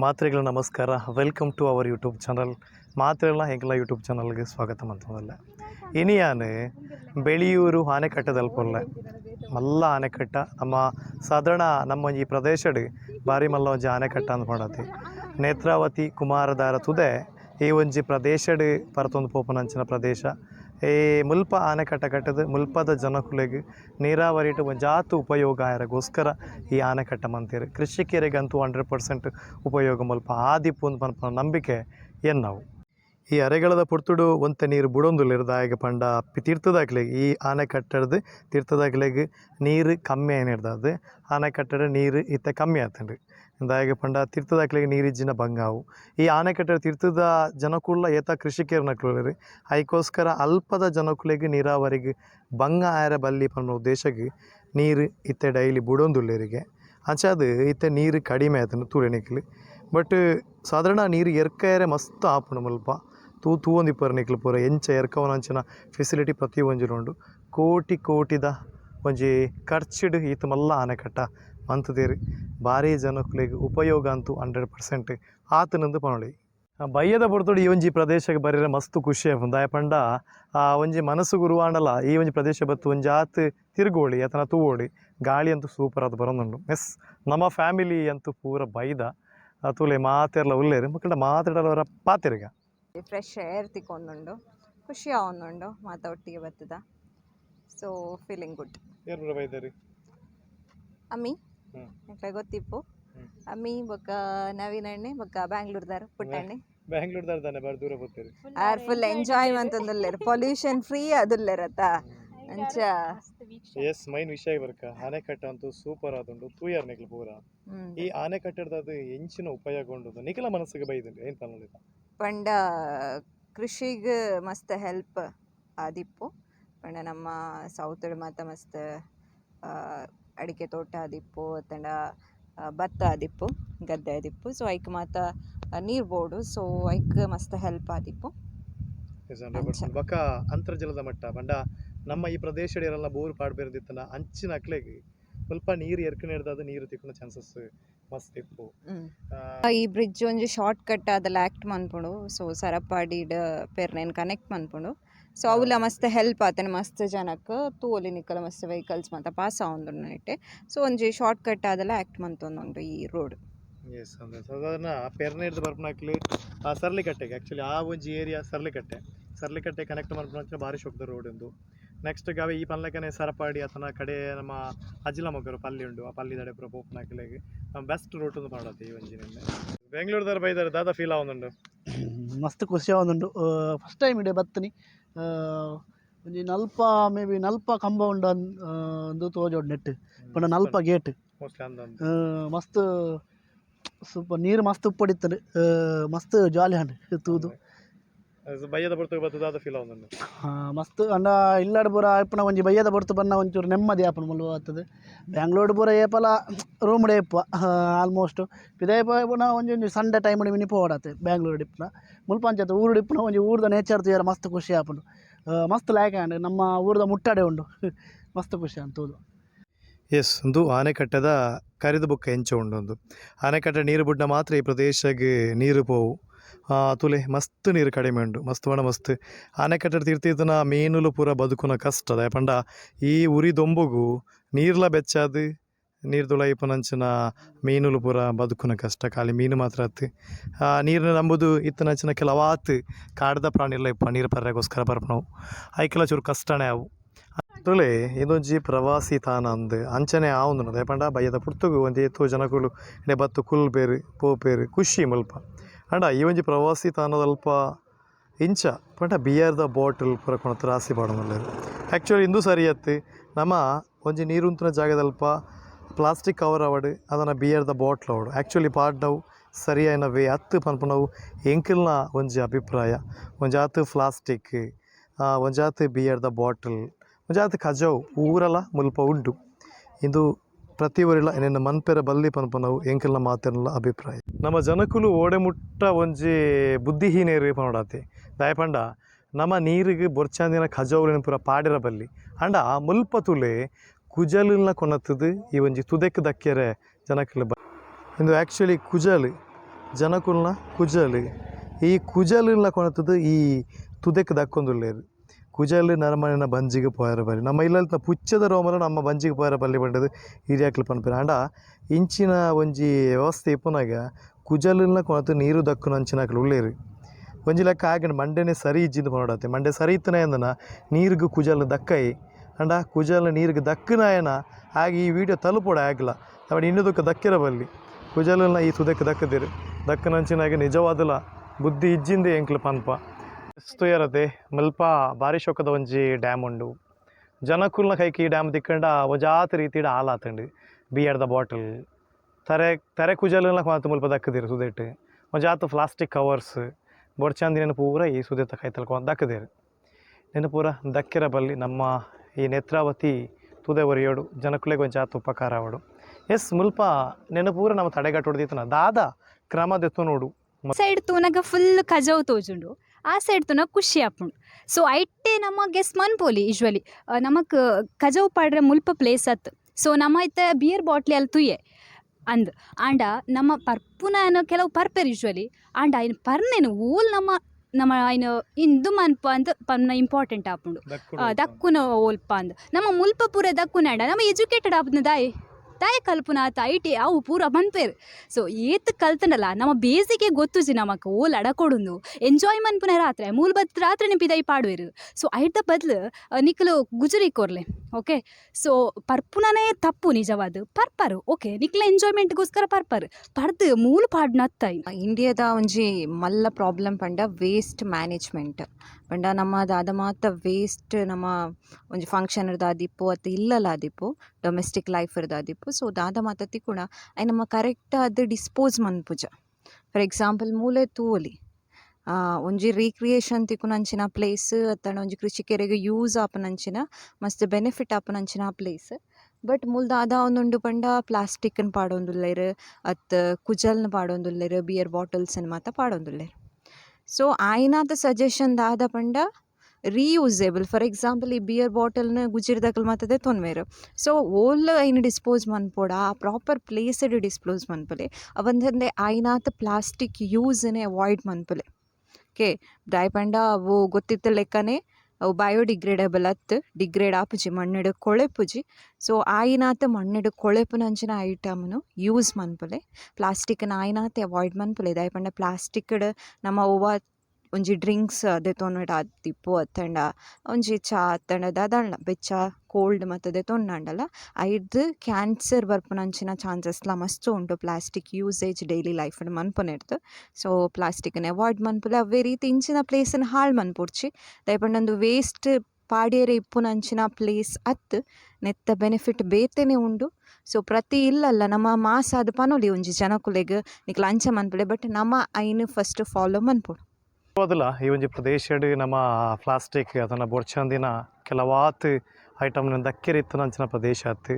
ಮಾತ್ರೆಗಳ ನಮಸ್ಕಾರ. Welcome to our YouTube channel ಮಾತ್ರೆಗಳ ಹೆಂಗೆಲ್ಲ YouTube ಚಾನಲ್ಗೆ ಸ್ವಾಗತ ಅಂತಂದಲ್ಲ ಇನಿ ಯಾನು ಬೆಳಿಯೂರು ಆನೆಕಟ್ಟದಲ್ಪೊಲ್ಲ ಮಲ್ಲ ಆನೆಕಟ್ಟ ನಮ್ಮ ಸಾಧಾರಣ ನಮ್ಮ ಈ ಪ್ರದೇಶಡ್ ಬಾರಿ ಮಲ್ಲ ಒಂಜಿ ಆನೆಕಟ್ಟ ಅಂತ ಮಾಡತ್ತಿ ನೇತ್ರಾವತಿ ಕುಮಾರಧಾರ ತುದೆ ಈ ಒಂಜಿ ಪ್ರದೇಶಡ್ ಪರತೊಂದು ಪೋಪನಂಚಿನ ಪ್ರದೇಶ. ಈ ಮುಲ್ಪ ಆನೆಕಟ್ಟ ಕಟ್ಟದ, ಮುಲ್ಪದ ಜನಕುಲೆಗ್ ನೀರಾವರಿ ಜಾತು ಉಪಯೋಗ ಆಯರಗೋಸ್ಕರ ಈ ಆನೆಕಟ್ಟ ಮಂತೀರು. ಕೃಷಿಕೇರಿಗಂತೂ ಹಂಡ್ರೆಡ್ ಪರ್ಸೆಂಟ್ ಉಪಯೋಗ ಮುಲ್ಪ. ಆದಿಪ್ಪು ಅಂತ ನಂಬಿಕೆ ಎನ್ನವು. ಈ ಅರೆಗಳದ ಪುರ್ತುಡು ಒಂತೆ ನೀರು ಬುಡೊಂದುಲ್ಲೆರ್ ದಾಯಗ ಪಂಡ ಅಪ್ಪಿ ಈ ಈ ಕಟ್ಟಡದ ತೀರ್ಥದಾಗ್ಲೆಗ್ ನೀರು ಕಮ್ಮಿ ಏನಿರ್ದದು ಆನೆಕಟ್ಟಡ ನೀರು ಇತ್ತೆ ಕಮ್ಮಿ ಆತುಂಡ್ ದಾಯೆಗ್ ಪಂಡ ತೀರ್ಥದಾಗ್ಲೆಗ್ ನೀರಿಜ್ಜಿನ ಬಂಗಾವು ಈ ಆನೆಕಟ್ಟಡ ತೀರ್ಥದ ಜನೊಕುಲ್ಲ ಏತ ಕೃಷಿಕೇರ್ ನಕ್ಲುಲ್ಲೆರ್ ಐಕೋಸ್ಕರ ಅಲ್ಪದ ಜನೊಕುಲೆಗ್ ನೀರಾವರಿಗೆ ಬಂಗ ಆಯರ ಬಲ್ಲಿ ಪನ್ನೋ ಉದ್ದೇಶಗ್ ನೀರು ಇತ್ತೆ ಡೈಲಿ ಬುಡೊಂದುಲ್ಲೆರಿಗೆ. ಅಂಚಾದ್ ಇತ್ತೆ ನೀರು ಕಡಿಮೆ ಆಯ್ತು ತುಳಿನಿಕ್ಲಿ ಬಟ್ ಸಾಧಾರಣ ನೀರು ಎರ್ಕಯರೆ ಮಸ್ತ್ ಆಪುಂಡು ಮುಲ್ಪ. ತೂ ತೂವೊಂದಿಪ್ಪರ್ ನಿಕ್ಲು ಪೂರ ಎಂಚ ಎರ್ಕವನಂಚಿನ ಫೆಸಿಲಿಟಿ ಪ್ರತಿ ಒಂಜಿಲುಂಡು. ಕೋಟಿ ಕೋಟಿದ ಒಂಜಿ ಖರ್ಚಿಡು ಈತ ಮಲ್ಲ ಆನೆಕಟ್ಟ ಮಂತುದೆರ್. ಭಾರಿ ಜನಕುಲೆಗ್ ಉಪಯೋಗ ಅಂತೂ ಹಂಡ್ರೆಡ್ ಪರ್ಸೆಂಟ್ ಆತನಂದು ಪನೊಳಿ ಬಯ್ಯದ ಪೊರ್ತುಡು ಈ ಒಂಜಿ ಪ್ರದೇಶಕ್ಕೆ ಬರೀರೆ ಮಸ್ತ್ ಖುಷಿ ಆಪುಂಡು. ಪಂಡ, ಆ ಒಂಜಿ ಮನಸ್ಸು ಗುರುವಾಂಡಲ ಈ ಒಂಜಿ ಪ್ರದೇಶ ಬತ್ತು ಒಂಜಿ ಆತ್ ತಿರುಗೋಳಿ ಅಥನ ತೂವೋಳಿ. ಗಾಳಿ ಅಂತೂ ಸೂಪರ್ ಅದು ಬರೋದುಂಡು. ಎಸ್ ನಮ್ಮ ಫ್ಯಾಮಿಲಿ ಅಂತೂ ಪೂರ ಬೈದ. ಅತುಲೆ ಮಾತೆರ್ಲ ಉಲ್ಲೇರು. ಮಕ್ಕಳ ಮಾತಾಡೋರ ಪಾತಿರ್ಗ. ಫ್ರೆಶ್ ಏರ್ ತಿಕ್ಕೊಂದುಂಡು ಖುಷಿ ಆವೊಂದುಂಡು ಮಾತ ಒಟ್ಟಿಗೆ ಬತ್ತುದ ಸೊ ಫೀಲಿಂಗ್ ಗುಡ್ ಯಾರು ಬೈದರಿ? ಅಮ್ಮಿ. ಎಂಕ್ಲೆ ಗೊತ್ತಿಪ್ಪು. ಅಮ್ಮಿ ಬೊಕ್ಕ ನವೀನ್ ಅಣ್ಣೆ ಬೊಕ್ಕ ಬ್ಯಾಂಗ್ಳೂರ್ದಾರ ಪುಟ್ಟಣ್ಣೆ ಬ್ಯಾಂಗ್ಳೂರ್ದಾರ ತಾನೆ ಬಾರಿ ದೂರ ಬರ್ತೀರಿ. ಆರ್ ಫುಲ್ ಎಂಜಾಯ್ ಒಂದುಲ್ಲೇರು ಪೊಲ್ಯೂಷನ್ ಫ್ರೀ ಅದುಲ್ಲೇರತ್ತ? ಅಂಚ. ಎಸ್ ಮೈನ್ ವಿಷಯ ಬರ್ಕ ಆನೆಕಟ್ಟ ಅಂತೂ ಸೂಪರ್ ಆದುಂಡು ತೂಯರ್ ನಿಕ್ಲು ಪೂರ. ಈ ಆನೆಕಟ್ಟದ ಅದು ಎಂಚಿನ ಉಪಯೋಗ ಉಂಡು ನಿಖಲ ಮನಸ್ಸಿಗೆ ಬೈದಿಲ್ಲ ಏನ್ ತನ್ನೋದಿಲ್ಲ ಪಂಡ ಕೃಷಿಗೆ ಮಸ್ತ್ ಹೆಲ್ಪ್ ಆದಿಪ್ಪು. ಪಂಡ ನಮ್ಮ ಸೌತಡ್ ಮಾತ ಮಸ್ತ್ ಅಡಿಕೆ ತೋಟ ಆದಿಪ್ಪು ತಂಡ ಆ, ಭತ್ತ ಆದಿಪ್ಪು ಗದ್ದೆ ಆದಿಪ್ಪು. ಸೊ ಐಕ್ ಮಾತ ನೀರು ಬೋಡು. ಸೊ ಐಕ್ ಮಸ್ತ್ ಹೆಲ್ಪ್ ಆದಿಪ್ಪು. ಬೊಕ ಅಂತರ್ಜಲದ ಮಟ್ಟ. ಪಂಡ ನಮ್ಮ ಈ ಪ್ರದೇಶಡೆಲ್ಲ ಬೋರ್ ಪಾಡ್ಬೇರ್ದಿತ್ತನ ಅಂಚಿನ ಅಕ್ಲೆಗೆ ಸ್ವಲ್ಪ ನೀರು ಎರ್ಕನೆ ಅದು ನೀರು ತಿಕ್ಕುನ ಚಾನ್ಸಸ್ ಮಸ್ತ್ ಇಪ್ಪು ಆ, ಈ ಬ್ರಿಡ್ಜ್ ಒಂಜಿ ಶಾರ್ಟ್ ಕಟ್ ಅದಲ್ಲ ಆಕ್ಟ್ ಮನ್ಪುಂಡು ಸೊ ಸರಪಾಡಿಡ್ ಪೆರ್ನೇನ್ ಕನೆಕ್ಟ್ ಮನ್ಪುಂಡು ಸೊ ಅವುಲ ಮಸ್ತ್ ಹೆಲ್ಪ್ ಆತನ ಮಸ್ತ್ ಜನಕ್ಕೆ ತೋಲಿ ನಿಕ್ಕಲ ಮಸ್ತ್ ವೆಹಿಕಲ್ಸ್ ಮಾತ ಪಾಸ್ ಆವೊಂದುಂಡು ನೈಟೆ ಸೊ ಒಂಜಿ ಶಾರ್ಟ್ ಕಟ್ ಅದಲ್ಲ ಆಕ್ಟ್ ಮಂತೊಂದುಂಡು ಈ ರೋಡ್ ಎಸ್ ಅಂದ್ರೆ ಸಾಧಾರಣ ಪೆರ್ನೇರ್ದು ಬರ್ಪನಾಕ್ಲಿ ಆ ಸರ್ಲಿಕಟ್ಟೆಗೆ ಆ್ಯಕ್ಚುಲಿ ಆ ಒಂಜಿ ಏರಿಯಾ ಸರ್ಲಿಕಟ್ಟೆ. ಸರ್ಲಿಕಟ್ಟೆ ಕನೆಕ್ಟ್ ಮಾಡ್ಕೊಂಡು ಭಾರಿ ಶೋಕ್ದ ರೋಡ್ ಉಂದು ನೆಕ್ಸ್ಟ್ ಗಾವೆ ಈ ಪನ್ಲಕನೆ ಸರಪಾಡಿ ಆತನ ಕಡೆ ನಮ್ಮ ಅಜಿಲ ಮೊಗರು ಪಲ್ಲಿ ಉಂಡು ಆ ಪಲ್ಲಿ ದಡೆ ಪೂರ ನಮ್ಮ ಬೆಸ್ಟ್ ರೂಟ್ ಒಂದು ಮಾಡತ್ತೆ ಈ ಬೆಂಗಳೂರು ಬೆಂಗಳೂರದಾರ ಬೈದಾರೆ ದಾದ ಫೀಲ್ ಆವೊಂದುಂಡು ಮಸ್ತ್ ಖುಷಿ ಆವೊಂದುಂಡು ಫಸ್ಟ್ ಟೈಮ್ ಇಡೆ ಬತ್ತನಿ. ಒಂಜಿ ನಲ್ಪ ಮೇ ಬಿ ನಲ್ಪ ಕಂಬ ಉಂಡು ಅಂದು ತೋಜೋಡು ನೆಟ್ ಪಂಡ ನಲ್ಪ ಗೇಟ್. ಮಸ್ತ್ ಸೂಪರ್ ನೀರು ಮಸ್ತ್ ಉಪ್ಪಡಿತ್ತಂಡು ಮಸ್ತ್ ಜಾಲಿ ಹಂಡು ತೂದು ಬಯ್ಯದ ಬರ್ತು ಬರ್ತದೆ ಫೀಲ್ ಮಸ್ತ್. ಅಂಡ ಇಲ್ಲಾಡ್ ಪೂರ ಆಯ್ಪುನ ಒಂಜಿ ಬಯ್ಯದ ಬರ್ತು ಬನ್ನ ಒಂಚೂರು ನೆಮ್ಮದಿ ಆಪನ ಮುಲ್ವ ಆಗ್ತದೆ ಬ್ಯಾಂಗ್ಳೂರ್ ಪೂರ ಏಪಲ ರೂಮ್ ಡೇಪ್ಪ ಆಲ್ಮೋಸ್ಟ್ ಪಿದೇ ಪುನ ಒಂಜಿ ಒಂಜಿ ಸಂಡೆ ಟೈಮ್ ಮಿನಿ ಪೋಡತೆ ಬ್ಯಾಂಗ್ಳೂರ್ ಡಿಪ್ಪುನ ಮುಲ್ಪಂಚಾಯತ್ ಊರು ಇಪ್ಪನ ಒಂಜಿ ಊರ್ದ ನೇಚರ್ ತೂಯರ ಮಸ್ತ್ ಖುಷಿ ಆಪುಂಡು ಮಸ್ತ್ ಲೈಕ್ ಆಂಡ್ ನಮ್ಮ ಊರ್ದ ಮುಟ್ಟಡೆ ಉಂಡು. ಮಸ್ತ್ ಖುಷಿ ಅಂತೂದು ಎಸ್ ಒಂದು ಆನೆಕಟ್ಟದ ಕರಿದ ಬುಕ್ಕ ಎಂಚ ಉಂಡೊಂದು ಆನೆಕಟ್ಟ ನೀರು ಬುಡ್ಡ ಮಾತ್ರ ಈ ಪ್ರದೇಶಗೆ ನೀರು ಪೋವು. ತುಲೆ, ಮಸ್ತ್ ನೀರು ಕಡಿಮೆ ಉಂಡು ಮಸ್ತ್ ಬಣ್ಣ ಮಸ್ತ್. ಆನೆಕಟ್ಟಡ ತೀರ್ತಿತನ ಮೀನುಲು ಪೂರ ಬದುಕುನ ಕಷ್ಟ ಅದ. ಪಂಡ ಈ ಉರಿ ದೊಂಬುಗು ನೀರ್ಲ ಬೆಚ್ಚಾದು ನೀರು ತುಳೈಪುನಂಚಿನ ಮೀನುಲು ಪೂರ ಬದುಕುನ ಕಷ್ಟ, ಖಾಲಿ ಮೀನು ಮಾತ್ರ ಅತ್ತು ನೀರಿನ ನಂಬುದು ಇತ್ತನಂಚಿನ ಕೆಲವಾತ್ ಕಾಡದ ಪ್ರಾಣಿಲ್ಲ ಇಪ್ಪ, ನೀರು ಪರ್ರೆಗೋಸ್ಕರ ಬರ್ಪಣವು ಐಕೆಲ್ಲ ಚೂರು ಕಷ್ಟನೇ ಅವು. ತುಳೆ ಇದೊಂಜಿ ಪ್ರವಾಸಿ ತಾನ ಅಂದ್, ಅಂಚನೆ ಆವೊಂದು ಪಂಡ ಬಯ್ಯದ ಪುರ್ತುಗು ಒಂಜಿ ಜನಗಳು ಜನಕುಲು ಕುಲ್ ಬತ್ತು ಪೋ ಪೋಪೇರು, ಖುಷಿ ಮುಲ್ಪ. ಅಂಡ ಈ ಒಂಜಿ ಪ್ರವಾಸಿ ತಾನದ ಅಲ್ಪ ಇಂಚ, ಪಂಡ ಬಿಯರ್ದ ಬಾಟಲ್ ಪೂರ ಕೊಣ ತ್ರಾಸಿ ಪಾಡೊಂದುಲ್ಲೆರ್ ಆ್ಯಕ್ಚುಲಿ ಇಂದು ಅತ್ತಿ ನಮ್ಮ ಒಂಜಿ ನೀರುಂತಿನ ಜಾಗದಲ್ಪ ಪ್ಲಾಸ್ಟಿಕ್ ಕವರ್ ಅವಡು ಅದನ್ನು ಬಿಯರ್ದ ಬಾಟ್ಲ್ ಅವಡು ಆ್ಯಕ್ಚುಲಿ ಪಾಡ್ನವು ಸರಿಯಾಯಿನ ವೇ ಹತ್ತು ಪನ್ಪನವು ಎಂಕಲ್ನ ಒಂಜಿ ಅಭಿಪ್ರಾಯ. ಒಂಜಾತು ಪ್ಲಾಸ್ಟಿಕ್ ಬಿಯರ್ ಬಿಯರ್ದ ಬಾಟಲ್, ಒಂಜಾತು ಕಜವು, ಊರಲ ಮುಲ್ಪ ಉಂಡು ಇಂದು ಪ್ರತಿ ಊರಿಲ ಎನ್ನ ಮನ್ಪೆರ ಬಲ್ಲಿ ಪನ್ಪನವು ಎಂಕಲ್ನ ಮಾತೆರ್ನ ಅಭಿಪ್ರಾಯ. ನಮ್ಮ ಜನಕುಲು ಓಡೆ ಮುಟ್ಟ ಒಂಜಿ ಬುದ್ಧಿಹೀನೇರು ಪನೋಡಾತೆ ದಾಯಪಂಡ, ನಮ್ಮ ನೀರಿಗೆ ಬೊರ್ಚಾಂದಿನ ಖಜೌಲಿನ ಪೂರ ಪಾಡಿರ ಬಲ್ಲಿ. ಅಂಡ ಮುಲ್ಪ ತುಲೆ ಕುಜಲಿನ ಕೊನತ್ತದು ಈ ಒಂಜಿ ತುದೆಕ್ ದಕ್ಕೆರೆ ಜನಕುಲು ಬ ಇಂದು ಆ್ಯಕ್ಚುಲಿ ಕುಜಲ್, ಜನಕುಲ್ನ ಕುಜಲ್, ಈ ಕುಜಲಿನ ಕೊನತದು ಈ ತುದೆಕ್ ದಕ್ಕೊಂದುಲ್ಲೇರು. ನರಮನೆನ ಬಂಜಿಗೆ ಪೋಯರ ಬರಿ ನಮ್ಮ ಇಲ್ಲಲ್ತ ಪುಚ್ಚದ ರೋಮಲ ನಮ್ಮ ಬಂಜಿಗೆ ಪೋಯರ ಬಲ್ಲಿ ಬಂಡದು ಹಿರಿಯಾಕ್ಲು ಪನ್ಪಿರ ಅಂಡ ಇಂಚಿನ ಒಂಜಿ ವ್ಯವಸ್ಥೆ ಇಪ್ಪನಾಗ ಕುಜಲ್ನ ಕೊನತು ನೀರು ದಕ್ಕುನ ಅಂಚಿನಾಕ್ಲು ಉಳ್ಳೇರಿ. ಒಂಜಿ ಲೆಕ್ಕ ಆಗಿನ ಮಂಡೆನೆ ಸರಿ ಇಜ್ಜಿಂದು ಪನೋಡತ್ತೆ. ಮಂಡೆ ಸರಿ ಇತ್ತನ ಎಂದನ ನೀರಿಗೆ ಕುಜಲ್ ದಕ್ಕೈ. ಅಂಡ ಕುಜಲ್ ನೀರಿಗೆ ದಕ್ಕನಾಯನ ಹಾಗೆ ಈ ವಿಡಿಯೋ ತಲುಪೋಡ ಆಗಲ್ಲ ಇನ್ನದಕ್ಕೆ ದಕ್ಕಿರ ಬಲ್ಲಿ. ಕುಜಲನ್ನ ಈ ಸುದಕ್ಕೆ ದಕ್ಕದಿರಿ. ದಕ್ಕನಂಚಿನಾಗೆ ನಿಜವಾದಲ್ಲ ಬುದ್ಧಿ ಇಜ್ಜಿಂದೆ ಎಂಕ್ಲು ಪನ್ಪ ಇರತ್ತೆ ಮಲ್ಪ ಭಾರಿ ಶೋಕದ ಒಂಜಿ ಡ್ಯಾಮ್ ಉಂಡು. ಜನಕುಲ್ನ ಕೈಕಿ ಈ ಡ್ಯಾಮ್ ದಿಕ್ಕಂಡ ಒಂಜಾತ ರೀತಿಡ ಹಾಲಾತಂಡು ಬಿಯರ್ದ ಬಾಟಲ್. ತರೆ ತರೆ ಕುಜಲ್ನ ಮಾತು ಮುಲ್ಪ ದಕ್ಕದಿರು ಸುದೆಟ್. ಒಂಜಾತು ಪ್ಲಾಸ್ಟಿಕ್ ಕವರ್ಸ್ ಬೊಡ್ಚಂದಿ ಪೂರ ಈ ಸುದೆತ ಕೈ ತಲ್ಕೊಂಡು ದಕ್ಕದಿರು. ನೆನ ಪೂರ ದಕ್ಕಿರ ಬಲ್ಲಿ ನಮ್ಮ ಈ ನೇತ್ರಾವತಿ ತುದೆ ಒರಿಯೋಡು ಜನಕುಲೆಗೆ ಒಂಜಾತ ಉಪಕಾರ ಆವಡು. ಎಸ್ ಮುಲ್ಪ ನೆನ ಪೂರ ನಮ್ಮ ತಡೆಗಟ್ಟು ಹೊಡೆದಿತ್ತನ ದಾದ, ಕ್ರಮ ದೆತ್ತು ನೋಡು ಸೈಡ್ ತೂನಗ ಫುಲ್ ಕಜಾವ್ ತೋಜುಂಡು. ಆ ಸೈಡ್ ತುನ ಖುಷಿ ಆಪುಂಡು. ಸೊ ಐಟೆ ನಮ್ಮ ಗೆಸ್ ಮನ್ಪೋಲಿ ಯೂಶ್ವಲಿ ನಮಕ್ ಕಜವು ಪಾಡ್ರೆ ಮುಲ್ಪ ಪ್ಲೇಸ್ ಅತ್ ಸೊ ನಮ್ಮ ಇತ್ತ ಬಿಯರ್ ಬಾಟ್ಲಿ ಅಲ್ಲಿ ತುಯ್ಯೆ. ಅಂದ್. ಆಂಡ ನಮ್ಮ ಪರ್ಪುನ ಕೆಲವು ಪರ್ಪೆರ್ ಯೂಶ್ವಲಿ ಆಂಡ ಆಯ್ನ ಪರ್ನೇನು ಓಲ್ ನಮ್ಮ ನಮ್ಮ ಆಯ್ನ ಇಂದು ಮನ್ಪ ಅಂತ ಪನ್ನ ಇಂಪಾರ್ಟೆಂಟ್ ಆಪುಂಡು. ದಕ್ಕುನ ಓಲ್ಪ ಅಂದ್. ನಮ್ಮ ಮುಲ್ಪ ಪೂರ ದಕ್ಕುನ ಆಂಡ ನಮ್ಮ ಎಜುಕೇಟೆಡ್ ಆಪುನ ದಾಯ್. ದಾಯ ಕಲ್ಪನಾ ಆತ ಐ ಟಿ ಅವು ಪೂರ ಬಂದ್ಪೇರು ಸೊ ಏತ್ ಕಲ್ತನಲ್ಲ ನಮ್ಮ ಬೇಸಿಗೆ ಗೊತ್ತುಜಿ ನಮಕ್ ಓಲ್ ಅಡಕೊಡುಂದು ಎಂಜಾಯ್ ಮನ್ಪುನ ರಾತ್ರಿ, ಮೂಲ್ ಬತ್ ರಾತ್ರಿ ನಿಪಿದೈ ಪಾಡುವೆರು. ಸೊ ಐಟ ಬದ್ಲು ನಿಕ್ಲು ಗುಜರಿ ಕೊರ್ಲೆ, ಓಕೆ? ಸೊ ಪರ್ಪುನನೇ ತಪ್ಪು ನಿಜವಾದ. ಪರ್ಪರು, ಓಕೆ? ನಿಕ್ಲ ಎಂಜಾಯ್ಮೆಂಟ್ಗೋಸ್ಕರ ಪರ್ಪರ್. ಪರ್ದು ಮೂಲ ಪಾಡ್ನ ಅತ್ತಾಯಿ ಇಂಡಿಯಾದ ಒಂಜಿ ಮಲ್ಲ ಪ್ರಾಬ್ಲಮ್ ಪಂಡ ವೇಸ್ಟ್ ಮ್ಯಾನೇಜ್ಮೆಂಟ್ ಪಂಡ ನಮ್ಮ ದಾದ ಮಾತ ವೇಸ್ಟ್ ನಮ್ಮ ಒಂಜಿ ಫಂಕ್ಷನ್ ಆದಿಪ್ಪು ಅತ್ ಇಲ್ಲಲ ಡೊಮೆಸ್ಟಿಕ್ ಲೈಫ್ ಆದಿಪ್ಪು ಸೊ ದಾದ ಮಾತ ಕೂಡ ಐ ನಮ್ಮ ಕರೆಕ್ಟ್ ಅದು ಡಿಸ್ಪೋಸ್ ಮನ್ಪುಜ ಫಾರ್ ಎಕ್ಸಾಂಪಲ್ ಮೂಲೆ ತೂವೊಲಿ ಆ, ಒಂಜಿ ರೀಕ್ರಿಯೇಷನ್ ತಿಕ್ಕುನಂಚಿನ ಪ್ಲೇಸ್ ಅತ್ತಂಡ ಒಂಜಿ ಕೃಷಿಕೆರೆಗ್ ಯೂಸ್ ಆಪನಂಚಿನ ಮಸ್ತ್ ಬೆನಿಫಿಟ್ ಆಪನಂಚಿನ ಪ್ಲೇಸ್ ಬಟ್ ಮೂಲ್ ದಾದ ಒಂದುಂಡು ಪಂಡ ಪ್ಲಾಸ್ಟಿಕ್ನ ಪಾಡೊಂದುಲ್ಲೆರ್ ಅತ್ ಕುಜಲ್ನ ಪಾಡೊಂದುಲ್ಲೆರ್ ಬಿಯರ್ ಬಾಟಲ್ಸನ್ ಮಾತ ಪಾಡೊಂದುಲ್ಲೆರ್. ಸೊ ಆಯ್ನಾತ ಸಜೆಷನ್ ದಾದ ಪಂಡ ರೀಯೂಸೇಬಲ್ ಫಾರ್ ಎಕ್ಸಾಂಪಲ್ ಈ ಬಿಯರ್ ಬಾಟಲ್ನ ಗುಜಿರ್ದಕಲ್ ಮಾತದೆ ತೊನ್ವೇರು. ಸೊ ಓಲ್ ಐನ ಡಿಸ್ಪೋಸ್ ಮನ್ಪೋಡ, ಆ ಪ್ರಾಪರ್ ಪ್ಲೇಸಡ್ ಡಿಸ್ಪೋಸ್ ಮನ್ಪಲೆ. ಅವಂದಂದೆ ಆಯ್ನಾತ ಪ್ಲಾಸ್ಟಿಕ್ ಯೂಸ್ನೇ ಅವಾಯ್ಡ್ ಮನ್ಪಲೆ. ಓಕೆ ದಾಯಪಂಡ ಅವು ಗೊತ್ತಿತ್ತ ಲೆಕ್ಕನೆ ಅವು ಬಯೋಡಿಗ್ರೇಡಬಲ್ ಅತ್ ಡಿಗ್ರೇಡ್ ಆಪುಜಿ, ಮಣ್ಣಿಡು ಕೊಳೆಪುಜಿ. ಸೊ ಆಯಿನಾತ ಮಣ್ಣಿಡು ಕೊಳೆಪುನಂಚಿನ ಐಟಮ್ನು ಯೂಸ್ ಮನ್ಪಲೆ. ಪ್ಲಾಸ್ಟಿಕ್ನ ಆಯಿನಾತೆ ಅವಾಯ್ಡ್ ಮನ್ಪಲೆ. ದಾಯಪಂಡ ಪ್ಲಾಸ್ಟಿಕ್ಡ್ ನಮ್ಮ ಒವ್ವ ಒಂಜಿ ಡ್ರಿಂಕ್ಸ್ ಅದೆ ತೊನ್ನಡ ಆದಿಪ್ಪು ಅತ್ತಂಡ, ಒಂಜಿ ಚಾ ಅತ್ತಂಡ ದಾದಾಂಡ ಬೆಚ್ಚ, ಕೋಲ್ಡ್ ಮತ್ತದೆ ತೊನ್ನಂಡಲ ಐದು ಕ್ಯಾನ್ಸರ್ ಬರ್ಪುನಂಚಿನ ಚಾನ್ಸಸ್ಲ ಮಸ್ತ್ ಉಂಡು ಪ್ಲಾಸ್ಟಿಕ್ ಯೂಸೇಜ್ ಡೈಲಿ ಲೈಫ್ ಮನ್ಪುನೆರ್ದು. ಸೊ, ಪ್ಲಾಸ್ಟಿಕ್ನ ಅವಾಯ್ಡ್ ಮನ್ಪುಲೆ ಅವೇ ರೀತಿ ಇಂಚಿನ ಪ್ಲೇಸನ್ನು ಹಾಳು ಮನ್ಪುಡ್ಚಿ. ದಯಪಂಡೊಂದು ವೇಸ್ಟ್ ಪಾಡ್ಯರೆ ಇಪ್ಪುನಂಚಿನ ಪ್ಲೇಸ್ ಅತ್ ನೆತ್ತ ಬೆನಿಫಿಟ್ ಬೇತೆನೆ ಉಂಡು. ಸೊ, ಪ್ರತಿ ಇಲ್ಲಲ್ಲ, ನಮ್ಮ ಮಾಸ ಅದು ಪನೊಲಿ ಒಂಜಿ ಜನಕುಲೆಗ್ ನಿಕ್ಲ ಅಂಚ ಮನ್ಪುಲೆ, ಬಟ್ ನಮ್ಮ ಐನ್ ಫಸ್ಟ್ ಫಾಲೋ ಮನ್ಪುಡು. ಮೊದಲ ಈ ಒಂಜಿ ಪ್ರದೇಶಡ್ ನಮ್ಮ ಪ್ಲಾಸ್ಟಿಕ್ ಅದನ್ನು ಬೊಡ್ಚಂದಿನ ಕೆಲವಾತ್ ಐಟಮ್ನ ದಕ್ಕೆರಿತ್ತು ಅಂಚಿನ ಪ್ರದೇಶ ಆತು.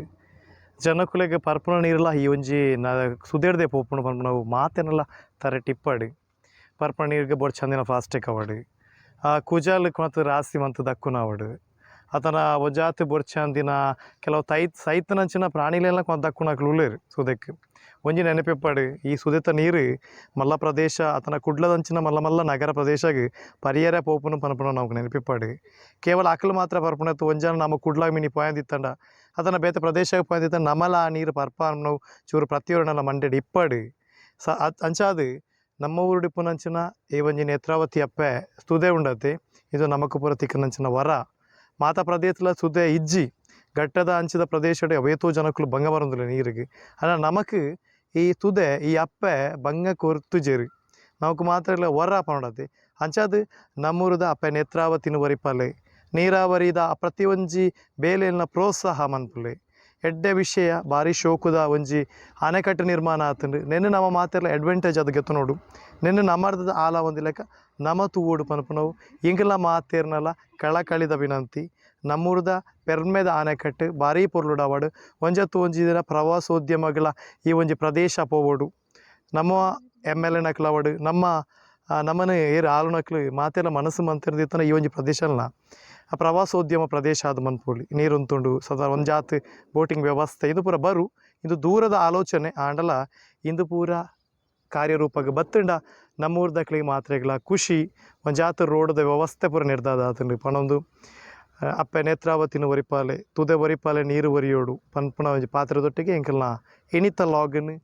ಜನಕುಲೆಗೆ ಪರ್ಪುನ ನೀರಲ್ಲ, ಈ ಒಂಜಿ ನ ಸುದೇಡ್ದೆ ಪೋಪುಣ ಪನ್ಪು ನಾವು ಮಾತೇನಲ್ಲ ತರ ಟಿಪ್ಪಡಿ ಪರ್ಪುನ ನೀರಿಗೆ ಬೊಡ್ಚಂದಿನ ಪ್ಲಾಸ್ಟಿಕ್ ಅವಡು. ಆ ಕುಜಾಲ್ ಮತ್ತು ರಾಸಿ ಮತ್ತು ದಕ್ಕುನ ಅವಡು ಅದನ್ನು ಒಜಾತಿ ಬೊಡ್ಚಂದಿನ ಕೆಲವು ತೈ ಸೈತನಂಚಿನ ಪ್ರಾಣಿಲೆಲ್ಲ ದಕ್ಕುನಕ್ಲು ಉಳ್ಳೇರು ಸುದೆಕ್. ಒಂಜಿ ನೆನಪಿಪ್ಪಡು, ಈ ಸುದಿತ ನೀರು ಮಲ್ಲ ಪ್ರದೇಶ ಅತನ ಕುಡ್ಲದಂಚಿನ ಮಲ್ಲ ಮಲ್ಲ ನಗರ ಪ್ರದೇಶಗ್ ಪರಿಯರ ಪೋಪುನು ಪನಪುನ ನಮಗೆ ನೆನಪಿಪ್ಪಾಡು. ಕೇವಲ ಅಕಲು ಮಾತ್ರ ಪರ್ಪುನತ್ತು ಒಂಜಾನ ನಮ್ಮ ಕುಡ್ಲಾಗ ಮಿನಿ ಪಾಯಂದಿತ್ತಂಡ. ಅದನ್ನು ಬೇತೆ ಪ್ರದೇಶಕ್ಕೆ ಪಾಯಂದಿತ್ತ ನಮಲ ಆ ನೀರು ಪರ್ಪ ಚೂರು ಪ್ರತಿಯೊರನೆಲ್ಲ ಮಂಡೆಡ್ ಇಪ್ಪಡು. ಸ ಅಂಚಾದು ನಮ್ಮ ಊರು ಡಿಪ್ಪುನಂಚಿನ ಈ ಒಂಜಿ ನೇತ್ರಾವತಿ ಅಪ್ಪೆ ಸುದೆ ಉಂಡತೆ. ಇದು ನಮಕ್ ಪೂರ ತಿಕ್ಕನಂಚಿನ ವರ. ಮಾತ ಪ್ರದೇಶಲ ಸುದೆ ಇಜ್ಜಿ. ಘಟ್ಟದ ಅಂಚಿದ ಪ್ರದೇಶಡ್ ಅವೇತೋ ಜನಕ್ಕಲು ಭಂಗ ಬರೋದಿಲ್ಲ ನೀರಿಗೆ. ಅಲ್ಲ, ನಮಕ್ ಈ ತುದೆ, ಈ ಅಪ್ಪೆ ಭಂಗ ಕೊರ್ತುಜೇರು ನಮಕ್ ಮಾತ್ರ ಇಲ್ಲ, ವರ ಪಡತಿ ಅಂಚಾದ್ ನಮ್ಮೂರದ ಅಪ್ಪೆ ನೇತ್ರಾವತಿನ ವರಿಪಲೆ ನೀರಾವರಿದ ಪ್ರತಿ ಒಂಜಿ ಬೇಲೆಲ್ನ ಪ್ರೋತ್ಸಾಹ ಮನ್ಪುಲೆ ಎಡ್ಡೆ ವಿಷಯ, ಭಾರಿ ಶೋಕುದ ಒಂಜಿ ಅಣೆಕಟ್ಟು ನಿರ್ಮಾಣ ಆತಂಡು. ನೆನ್ನೆ ನಮ್ಮ ಮಾತೆಲ್ಲ ಅಡ್ವಾಂಟೇಜ್ ಅದು ಗೆತ್ತು ನೋಡು. ನೆನ್ನೆ ನಮ್ಮರ್ದ ಆಲ ಒಂದು ಲೆಕ್ಕ ನಮ ತೂವೋಡು ಪನ್ಪುನವು. ಇಂಗ್ಲ ಮಾತೇರ್ನಲ್ಲ ಕಳಕಳಿದ ವಿನಂತಿ. ನಮ್ಮೂರ್ದ ಪೆರ್ಮೆದ ಆನೆಕಟ್ಟು, ಭಾರಿ ಪೊರ್ಲುಡವಾಡು, ಒಂಜತ್ತು ಒಂಜಿ ದಿನ ಪ್ರವಾಸೋದ್ಯಮಗಳ ಈ ಒಂಜಿ ಪ್ರದೇಶ ಪೋವೊಡು. ನಮ್ಮ ಎಂ ಎಲ್ ಎನಕ್ಲವಡು ನಮ್ಮ ನಮ್ಮನೆ ಏರು ಆಳುನಕ್ಲು ಮಾತೆಲ್ಲ ಮನಸ್ಸು ಮಂತಿರ್ದಿತ್ತನ ಈ ಒಂಜಿ ಪ್ರದೇಶಲ್ನ ಆ ಪ್ರವಾಸೋದ್ಯಮ ಪ್ರದೇಶ ಅದು ಮನ್ಪೊಲಿ ನೀರುಂತುಂಡು ಸದಾ ಒಂಜಾತ್ ಬೋಟಿಂಗ್ ವ್ಯವಸ್ಥೆ. ಇದು ಪೂರ ಬರು. ಇದು ದೂರದ ಆಲೋಚನೆ ಆಂಡಲ. ಇಂದು ಪೂರ ಕಾರ್ಯರೂಪಕ್ಕೆ ಬತ್ತಂಡ ನಮ್ಮೂರ್ದಕ್ಲಿಗೆ ಮಾತ್ರೆಗಳ ಖುಷಿ. ಒಂಜಾತು ರೋಡದ ವ್ಯವಸ್ಥೆ ಪೂರ ನಿರ್ಧಾರ ಆತುಂಡು ಪಣೊಂದು. ಅಪ್ಪೆ ನೇತ್ರಾವತಿನ ಒರಿಪಾಲೆ ತುದೆ ಒರಿಪಾಲೆ ನೀರು ಒರಿಯೋಡು ಪನ್ಪುಣ ಒಂಜಿ ಪಾತ್ರೆ ತೊಟ್ಟಿಗೆ ಎಂಕಲ್ನ ಎಣಿತ ಲಾಗಿನ್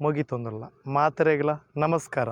ಮುಗಿತೊಂದಲ್ಲ. ಮಾತ್ರೆಗಳ ನಮಸ್ಕಾರ.